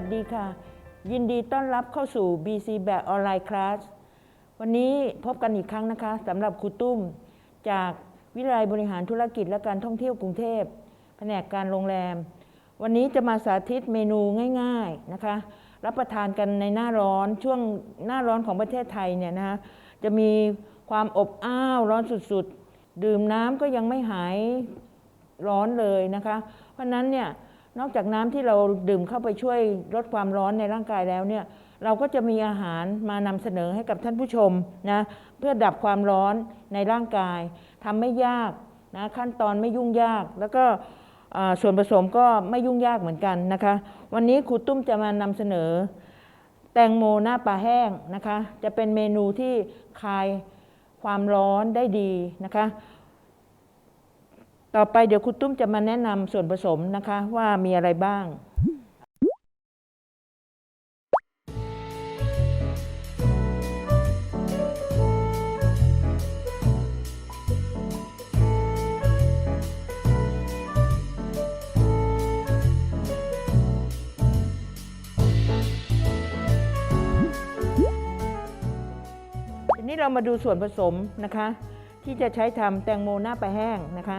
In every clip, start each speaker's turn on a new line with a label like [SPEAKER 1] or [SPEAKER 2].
[SPEAKER 1] วัสดีค่ะ ยินดีต้อนรับเข้าสู่ BC แบบออนไลน์คลาสวันนี้พบกันอีกครั้งนะคะสำหรับครูตุ้ม จากวิทยาลัยบริหารธุรกิจและการท่องเที่ยวกรุงเทพแผนกการโรงแรม วันนี้จะมาสาธิตเมนูง่าย ๆนะคะ รับประทานกันในหน้าร้อนช่วงหน้าร้อนของประเทศไทยเนี่ยนะคะจะมีความอบอ้าวร้อนสุดๆ ดื่มน้ำก็ยังไม่หายร้อนเลยนะคะ เพราะนั้นเนี่ย นอกจากน้ำที่เราดื่มเข้าไปช่วยลดความร้อนในร่างกายแล้วเนี่ยเราก็จะมีอาหารมานำเสนอให้กับท่านผู้ชมนะเพื่อดับความร้อนในร่างกายทำไม่ยากนะขั้นตอนไม่ยุ่งยาก แล้วก็ส่วนผสมก็ไม่ยุ่งยากเหมือนกันนะคะ วันนี้ครูตุ้มจะมานำเสนอ แตงโมหน้าปลาแห้งนะคะ จะเป็นเมนูที่คลายความร้อนได้ดีนะคะ ต่อไปเดี๋ยวครูตุ้มจะมาแนะนำส่วนผสมนะคะว่ามีอะไรบ้าง ทีนี้เรามาดูส่วนผสมนะคะ ที่จะใช้ทำแตงโมหน้าปลาแห้งนะคะ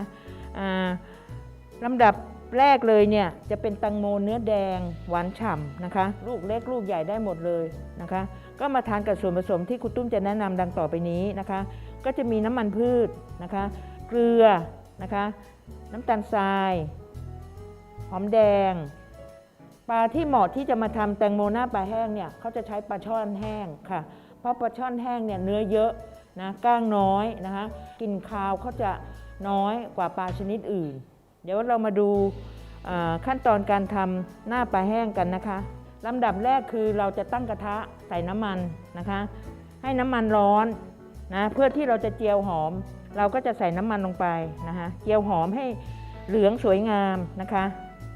[SPEAKER 1] ลำดับแรกเลยเนี่ยจะเป็นแตงโมเนื้อแดงหวานฉ่ำนะคะ ลูกเล็กลูกใหญ่ได้หมดเลยนะคะ ก็มาทานกับส่วนผสมที่คุณตุ้มจะแนะนำดังต่อไปนี้นะคะ ก็จะมีน้ำมันพืชนะคะ เกลือนะคะ น้ำตาลทราย หอมแดงปลาที่เหมาะที่จะมาทำแตงโมหน้าปลาแห้งเนี่ยเขาจะใช้ปลาช่อนแห้งค่ะ เพราะปลาช่อนแห้งเนี่ยเนื้อเยอะนะก้างน้อยนะคะกลิ่นคาวเขาจะ น้อยกว่าปลาชนิดอื่น เดี๋ยวเรามาดูขั้นตอนการทำหน้าปลาแห้งกันนะคะลำดับแรกคือเราจะตั้งกระทะใส่น้ำมันนะคะ ให้น้ำมันร้อนนะเพื่อที่เราจะเจียวหอม เราก็จะใส่น้ำมันลงไปนะคะเจียวหอมให้เหลืองสวยงามนะคะ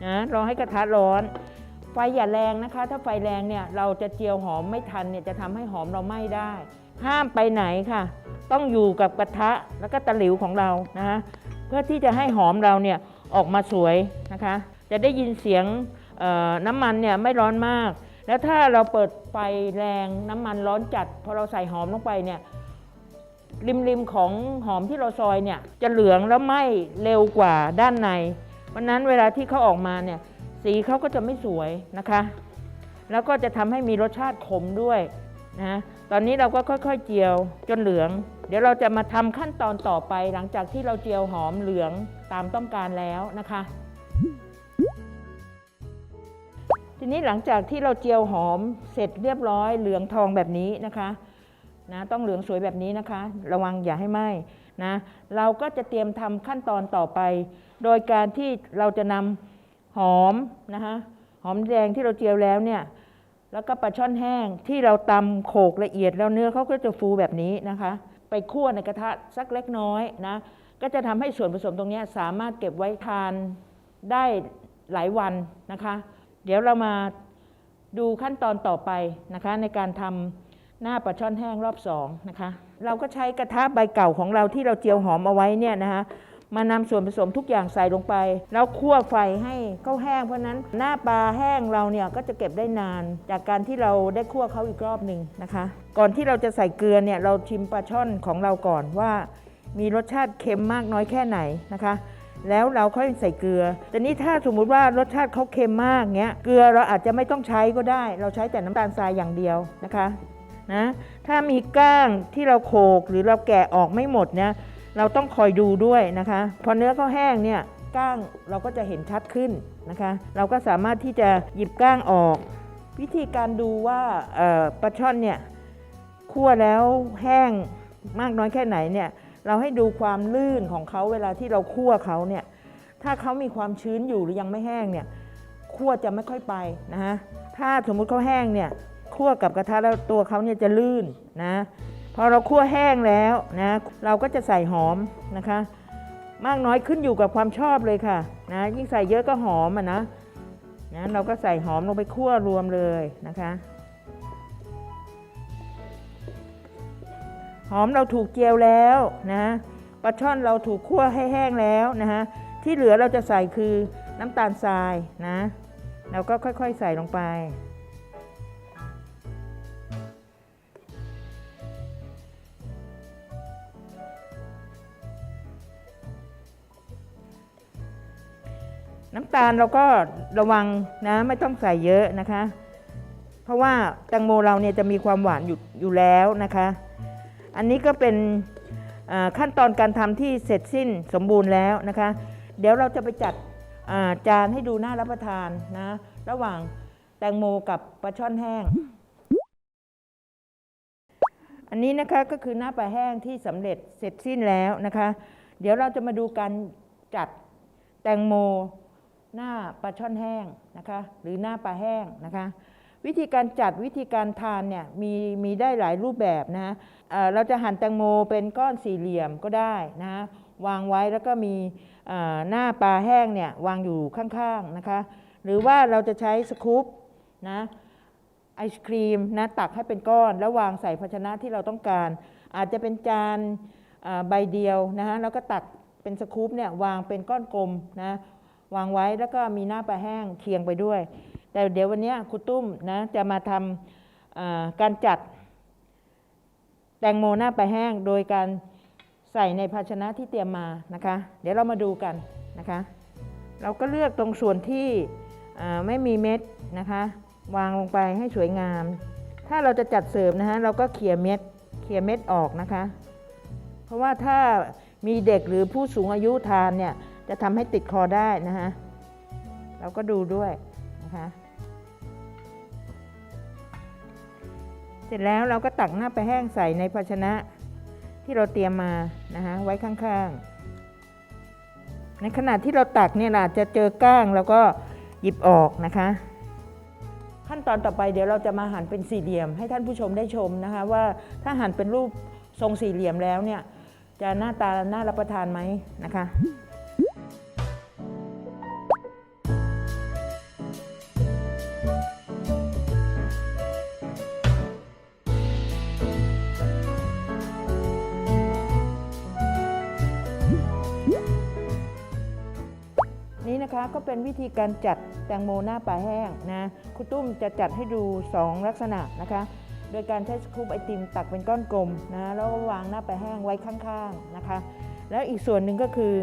[SPEAKER 1] นะรอให้กระทะร้อน ไฟอย่าแรงนะคะ ถ้าไฟแรงเนี่ยเราจะเจียวหอมไม่ทันเนี่ยจะทำให้หอมเราไหม้ได้ ห้ามไปไหนค่ะ ต้องอยู่กับกระทะแล้วก็ตะหลิวของเรานะคะเพื่อที่จะให้หอมเราเนี่ยออกมาสวยนะคะ จะได้ยินเสียงน้ำมันเนี่ยไม่ร้อนมาก แล้วถ้าเราเปิดไฟแรงน้ำมันร้อนจัดพอเราใส่หอมลงไปเนี่ยริมริมๆของหอมที่เราซอยเนี่ยจะเหลืองแล้วไหม้เร็วกว่าด้านในวันนั้นเวลาที่เขาออกมาเนี่ยสีเขาก็จะไม่สวยนะคะ แล้วก็จะทำให้มีรสชาติขมด้วย นะตอนนี้เราก็ค่อยๆเจียวจนเหลือง เดี๋ยวเราจะมาทำขั้นตอนต่อไปหลังจากที่เราเจียวหอมเหลืองตามต้องการแล้วนะคะ ทีนี้หลังจากที่เราเจียวหอมเสร็จเรียบร้อยเหลืองทองแบบนี้นะคะนะต้องเหลืองสวยแบบนี้นะคะ ระวังอย่าให้ไหม้นะเราก็จะเตรียมทำขั้นตอนต่อไป โดยการที่เราจะนำหอมนะคะหอมแดงที่เราเจียวแล้วเนี่ย แล้วก็ปลาช่อนแห้งที่เราตำโขกละเอียดแล้วเนื้อเขาก็จะฟูแบบนี้นะคะ ไปคั่วในกระทะสักเล็กน้อยนะก็จะทำให้ส่วนผสมตรงนี้สามารถเก็บไว้ทานได้หลายวันนะคะ เดี๋ยวเรามาดูขั้นตอนต่อไปนะคะ ในการทำหน้าปลาช่อนแห้งรอบสองนะคะ เราก็ใช้กระทะใบเก่าของเราที่เราเจียวหอมเอาไว้เนี่ยนะคะ มานำส่วนผสมทุกอย่างใส่ลงไป แล้วคั่วไฟให้เขาแห้ง เพราะนั้นหน้าปลาแห้งเราเนี่ยก็จะเก็บได้นาน จากการที่เราได้คั่วเขาอีกรอบหนึ่งนะคะ ก่อนที่เราจะใส่เกลือเนี่ยเราชิมปลาช่อนของเราก่อนว่า มีรสชาติเค็มมากน้อยแค่ไหนนะคะแล้วเราค่อยใส่เกลือ แต่นี้ถ้าสมมุติว่ารสชาติเขาเค็มมากเงี้ย เกลือเราอาจจะไม่ต้องใช้ก็ได้ เราใช้แต่น้ำตาลทรายอย่างเดียวนะคะ นะ ถ้ามีก้างที่เราโขกหรือเราแกะออกไม่หมดเนี่ย เราต้องคอยดูด้วยนะคะ พอเนื้อเขาแห้งเนี่ยก้างเราก็จะเห็นชัดขึ้นนะคะ เราก็สามารถที่จะหยิบก้างออก วิธีการดูว่าปลาช่อนเนี่ยคั่วแล้วแห้งมากน้อยแค่ไหนเนี่ยเราให้ดูความลื่นของเขาเวลาที่เราคั่วเขาเนี่ยถ้าเขามีความชื้นอยู่หรือยังไม่แห้งเนี่ยคั่วจะไม่ค่อยไปนะฮะถ้าสมมุติเขาแห้งเนี่ยคั่วกับกระทะแล้วตัวเขาเนี่ยจะลื่นนะ พอเราคั่วแห้งแล้วนะเราก็จะใส่หอมนะคะ มากน้อยขึ้นอยู่กับความชอบเลยค่ะนะยิ่งใส่เยอะก็หอมอะนะนะเราก็ใส่หอมลงไปคั่วรวมเลยนะคะ หอมเราถูกเจียวแล้วนะปลาช่อนเราถูกคั่วให้แห้งแล้วนะฮะที่เหลือเราจะใส่คือน้ำตาลทรายนะเราก็ค่อยๆใส่ลงไป น้ำตาลเราก็ระวังนะไม่ต้องใส่เยอะนะคะ เพราะว่าแตงโมเราเนี่ยจะมีความหวานอยู่อยู่แล้วนะคะ อันนี้ก็เป็นขั้นตอนการทำที่เสร็จสิ้นสมบูรณ์แล้วนะคะ เดี๋ยวเราจะไปจัดจานให้ดูน่ารับประทานนะ ระหว่างแตงโมกับปลาช่อนแห้ง อันนี้นะคะก็คือหน้าปลาแห้งที่สำเร็จเสร็จสิ้นแล้วนะคะ เดี๋ยวเราจะมาดูการจัดแตงโม หน้าปลาช่อนแห้งนะคะหรือหน้าปลาแห้งนะคะวิธีการจัดวิธีการทานเนี่ยมีมีได้หลายรูปแบบนะเอ่อเราจะหั่นแตงโมเป็นก้อนสี่เหลี่ยมก็ได้นะวางไว้แล้วก็มีหน้าปลาแห้งเนี่ยวางอยู่ข้างๆนะคะหรือว่าเราจะใช้สกู๊ปนะไอศครีมนะตักให้เป็นก้อน แล้ววางใส่ภาชนะที่เราต้องการ อาจจะเป็นจานใบเดียวนะฮะแล้วก็ตักเป็นสกู๊ปเนี่ยวางเป็นก้อนกลมนะ วางไว้แล้วก็มีหน้าปลาแห้งเคียงไปด้วย แต่เดี๋ยววันนี้ครูตุ้มนะจะมาทำการจัด แตงโมหน้าปลาแห้งโดยการใส่ในภาชนะที่เตรียมมานะคะ เดี๋ยวเรามาดูกันนะคะ เราก็เลือกตรงส่วนที่ไม่มีเม็ดนะคะ วางลงไปให้สวยงาม ถ้าเราจะจัดเสิร์ฟนะฮะเราก็เขี่ยเม็ดเขี่ยเม็ดออกนะคะ เพราะว่าถ้ามีเด็กหรือผู้สูงอายุทานเนี่ย จะทำให้ติดคอได้นะฮะเราก็ดูด้วยนะคะเสร็จแล้วเราก็ตักหน้าไปแห้งใส่ในภาชนะที่เราเตรียมมานะคะไว้ข้างๆ ในขณะที่เราตักเนี่ยอาจจะเจอก้างแล้วก็หยิบออกนะคะ ขั้นตอนต่อไปเดี๋ยวเราจะมาหั่นเป็นสี่เหลี่ยม ให้ท่านผู้ชมได้ชมนะคะว่าถ้าหั่นเป็นรูปทรงสี่เหลี่ยมแล้วเนี่ยจะหน้าตาน่ารับประทานไหมนะคะ นี่นะคะก็เป็นวิธีการจัดแตงโมหน้าปลาแห้งนะครูตุ้มจะจัดให้ดู 2 ลักษณะนะคะ โดยการใช้สกู๊ปไอติมตักเป็นก้อนกลมนะแล้ววางหน้าปลาแห้งไว้ข้างๆนะคะ แล้วอีกส่วนหนึ่งก็คือ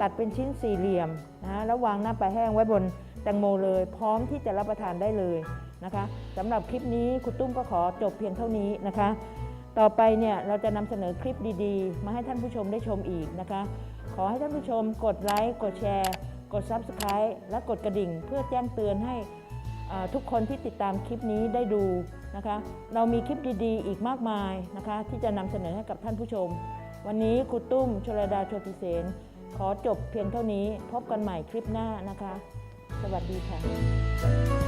[SPEAKER 1] ตัดเป็นชิ้นสี่เหลี่ยมนะแล้ววางหน้าปลาแห้งไว้บนแตงโมเลย พร้อมที่จะรับประทานได้เลยนะคะสำหรับคลิปนี้ครูตุ้มก็ขอจบเพียงเท่านี้นะคะ ต่อไปเนี่ยเราจะนำเสนอคลิปดีๆ มาให้ท่านผู้ชมได้ชมอีกนะคะขอให้ท่านผู้ชมกดไลค์ กดแชร์ กด Subscribe และกดกระดิ่งเพื่อแจ้งเตือนให้ทุกคนที่ติดตามคลิปนี้ได้ดูนะคะ เรามีคลิปดีๆ อีกมากมายนะคะ ที่จะนำเสนอให้กับท่านผู้ชม วันนี้ครูตุ้มชลดาโชติเสนขอจบเพียงเท่านี้ พบกันใหม่คลิปหน้านะคะ สวัสดีค่ะ